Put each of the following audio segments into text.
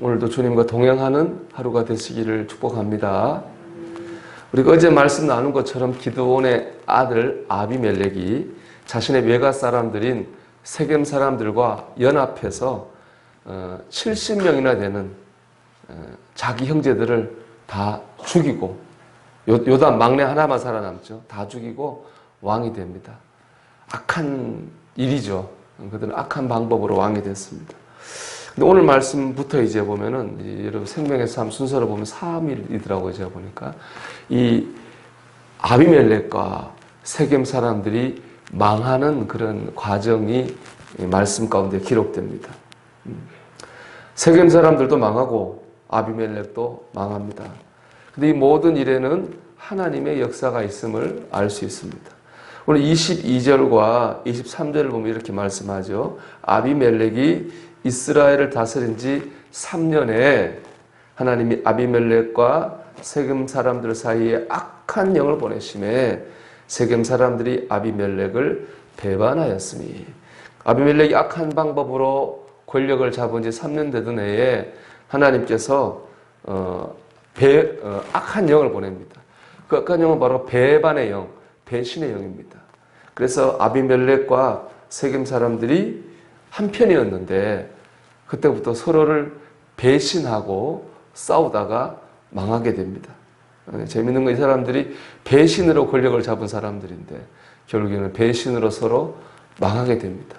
오늘도 주님과 동행하는 하루가 되시기를 축복합니다. 우리가 어제 말씀 나눈 것처럼 기드온의 아들 아비멜렉이 자신의 외가 사람들인 세겜 사람들과 연합해서 70명이나 되는 어, 자기 형제들을 다 죽이고 요- 요단 막내 하나만 살아남죠. 다 죽이고 왕이 됩니다. 악한 일이죠. 그들은 악한 방법으로 왕이 됐습니다. 근데 오늘 말씀부터 이제 보면은 이 여러분 생명의 삶 순서로 보면 3일이더라고요. 제가 보니까 이 아비멜렉과 세겜 사람들이 망하는 그런 과정이 이 말씀 가운데 기록됩니다. 음. 세겜 사람들도 망하고 아비멜렉도 망합니다. 근데 이 모든 일에는 하나님의 역사가 있음을 알 수 있습니다. 오늘 22절과 23절을 보면 이렇게 말씀하죠. 아비멜렉이 이스라엘을 다스린 지 3년에 하나님이 아비멜렉과 세겜 사람들 사이에 악한 영을 보내심에 세겜 사람들이 아비멜렉을 배반하였으니 아비멜렉이 악한 방법으로 권력을 잡은 지 3년 되던 해에 하나님께서 어, 배, 어, 악한 영을 보냅니다. 그 악한 영은 바로 배반의 영, 배신의 영입니다. 그래서 아비멜렉과 세겜 사람들이 한편이었는데 그때부터 서로를 배신하고 싸우다가 망하게 됩니다. 어, 재밌는 건 이 사람들이 배신으로 권력을 잡은 사람들인데 결국에는 배신으로 서로 망하게 됩니다.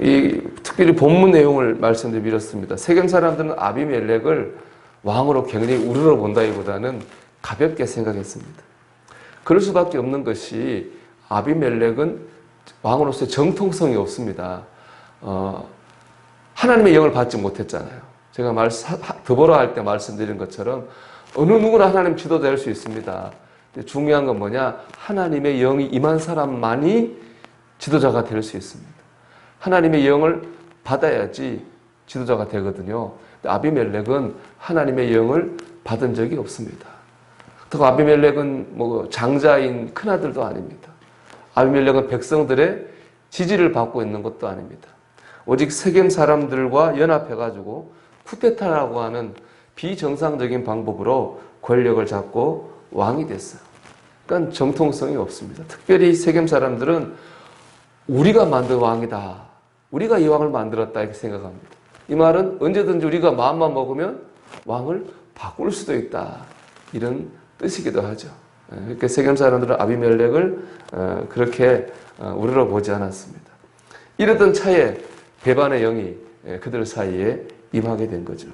이 특별히 본문 내용을 말씀드리겠습니다. 세겜 사람들은 아비멜렉을 왕으로 굉장히 우러러 본다기보다는 가볍게 생각했습니다. 그럴 수밖에 없는 것이 아비멜렉은 왕으로서의 정통성이 없습니다. 어, 하나님의 영을 받지 못했잖아요. 제가 말, 드보라 할때 말씀드린 것처럼 어느 누구나 하나님 지도자 될수 있습니다. 중요한 건 뭐냐? 하나님의 영이 임한 사람만이 지도자가 될 수 있습니다. 하나님의 영을 받아야지 지도자가 되거든요. 아비멜렉은 하나님의 영을 받은 적이 없습니다. 또 아비멜렉은 뭐 장자인 큰아들도 아닙니다. 아비멜렉은 백성들의 지지를 받고 있는 것도 아닙니다. 오직 세겜 사람들과 연합해가지고 쿠데타라고 하는 비정상적인 방법으로 권력을 잡고 왕이 됐어요. 그러니까 정통성이 없습니다. 특별히 세겜 사람들은 우리가 만든 왕이다. 우리가 이 왕을 만들었다 이렇게 생각합니다. 이 말은 언제든지 우리가 마음만 먹으면 왕을 바꿀 수도 있다. 이런 뜻이기도 하죠. 그러니까 세겜 사람들은 아비멜렉을 어, 그렇게 어, 우러러 보지 않았습니다. 이러던 차에 배반의 영이 예, 그들 사이에 임하게 된 거죠.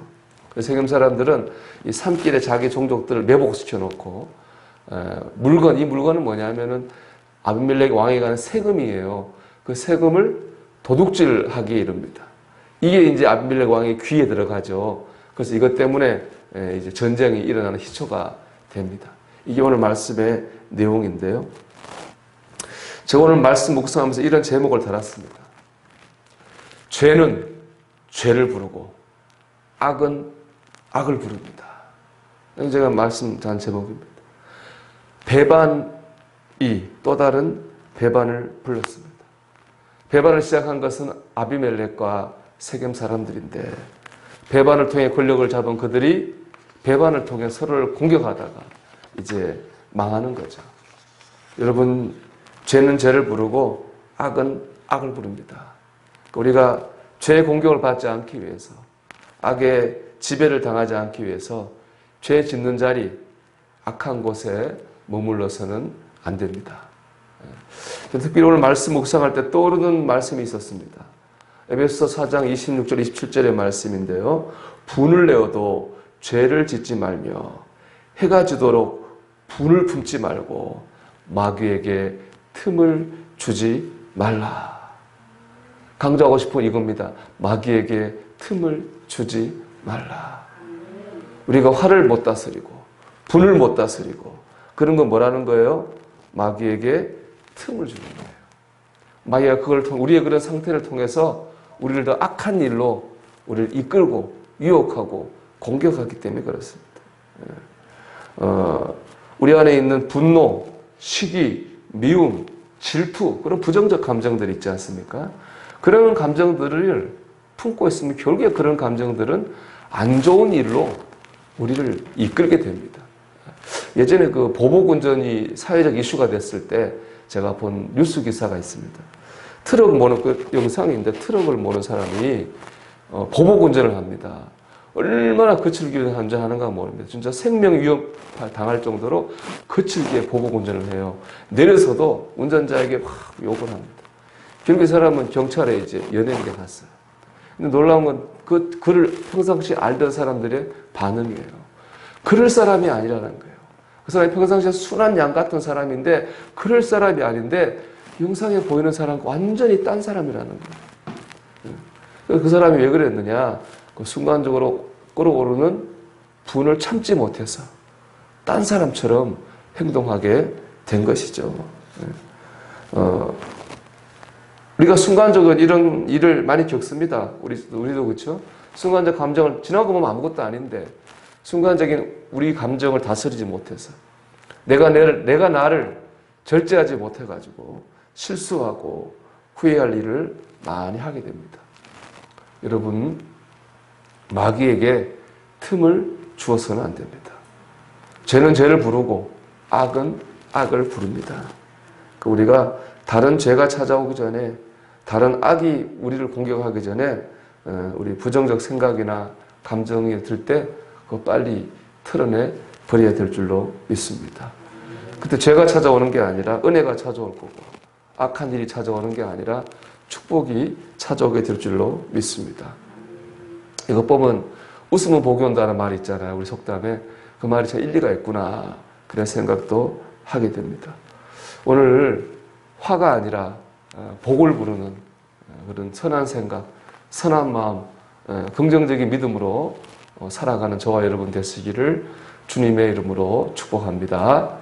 세겜 사람들은 이 산길에 자기 종족들을 매복시켜 놓고 어, 물건 이 물건은 뭐냐면은 아비멜렉 왕이 가는 세금이에요. 그 세금을 도둑질하기에 이릅니다. 이게 이제 아비멜렉 왕의 귀에 들어가죠. 그래서 이것 때문에 예, 이제 전쟁이 일어나는 희초가 됩니다. 이게 오늘 말씀의 내용인데요. 제가 오늘 말씀 묵상하면서 이런 제목을 달았습니다. 죄는 죄를 부르고 악은 악을 부릅니다. 제가 말씀한 제목입니다. 배반이 또 다른 배반을 불렀습니다. 배반을 시작한 것은 아비멜렉과 세겜 사람들인데 배반을 통해 권력을 잡은 그들이 배반을 통해 서로를 공격하다가 이제 망하는 거죠. 여러분 죄는 죄를 부르고 악은 악을 부릅니다. 우리가 죄의 공격을 받지 않기 위해서 악의 지배를 당하지 않기 위해서 죄 짓는 자리 악한 곳에 머물러서는 안 됩니다. 예. 특별히 오늘 말씀 묵상할 때 떠오르는 말씀이 있었습니다. 에베소 4장 26절 27절의 말씀인데요. 분을 내어도 죄를 짓지 말며 해가 지도록 분을 품지 말고 마귀에게 틈을 주지 말라. 강조하고 싶은 이겁니다. 마귀에게 틈을 주지 말라. 우리가 화를 못 다스리고 분을 못 다스리고 그런 건 뭐라는 거예요? 마귀에게 틈을 주는 거예요. 마귀가 그걸 통 우리의 그런 상태를 통해서 우리를 더 악한 일로 우리를 이끌고 유혹하고 공격하기 때문에 그렇습니다. 예. 어, 우리 안에 있는 분노, 시기, 미움, 질투 그런 부정적 감정들이 있지 않습니까? 그런 감정들을 품고 있으면 결국에 그런 감정들은 안 좋은 일로 우리를 이끌게 됩니다. 예전에 그 보복 운전이 사회적 이슈가 됐을 때 제가 본 뉴스 기사가 있습니다. 트럭 모는 그 영상인데 트럭을 모는 사람이 어, 보복 운전을 합니다. 얼마나 거칠게 운전하는가 모릅니다. 진짜 생명 위협 당할 정도로 거칠게 보복 운전을 해요. 내려서도 운전자에게 막 욕을 합니다. 결국 이 사람은 경찰에 이제 연예인에 갔어요. 근데 놀라운 건 그 그를 평상시 알던 사람들의 반응이에요. 그럴 사람이 아니라는 거예요. 그 사람이 평상시에 순한 양 같은 사람인데 그럴 사람이 아닌데 영상에 보이는 사람과 완전히 딴 사람이라는 거예요. 그 사람이 왜 그랬느냐? 그 순간적으로 끌어오르는 분을 참지 못해서 딴 사람처럼 행동하게 된 것이죠. 어, 우리가 순간적으로 이런 일을 많이 겪습니다. 우리, 우리도 그렇죠? 순간적 감정을 지나고 보면 아무것도 아닌데 순간적인 우리 감정을 다스리지 못해서 내가 내, 내가 나를 절제하지 못해 가지고 실수하고 후회할 일을 많이 하게 됩니다. 여러분 마귀에게 틈을 주어서는 안 됩니다. 죄는 죄를 부르고 악은 악을 부릅니다. 그 우리가 다른 죄가 찾아오기 전에 다른 악이 우리를 공격하기 전에 어, 우리 부정적 생각이나 감정이 들 때 그거 빨리 털어내 버려야 될 줄로 믿습니다. 그때 죄가 찾아오는 게 아니라 은혜가 찾아올 거고 악한 일이 찾아오는 게 아니라 축복이 찾아오게 될 줄로 믿습니다. 이것 보면 웃으면 복이 온다는 말이 있잖아요. 우리 속담에 그 말이 참 일리가 있구나 그런 생각도 하게 됩니다. 오늘 화가 아니라 어, 복을 부르는 어, 그런 선한 생각, 선한 마음, 어, 긍정적인 믿음으로 살아가는 저와 여러분 되시기를 주님의 이름으로 축복합니다.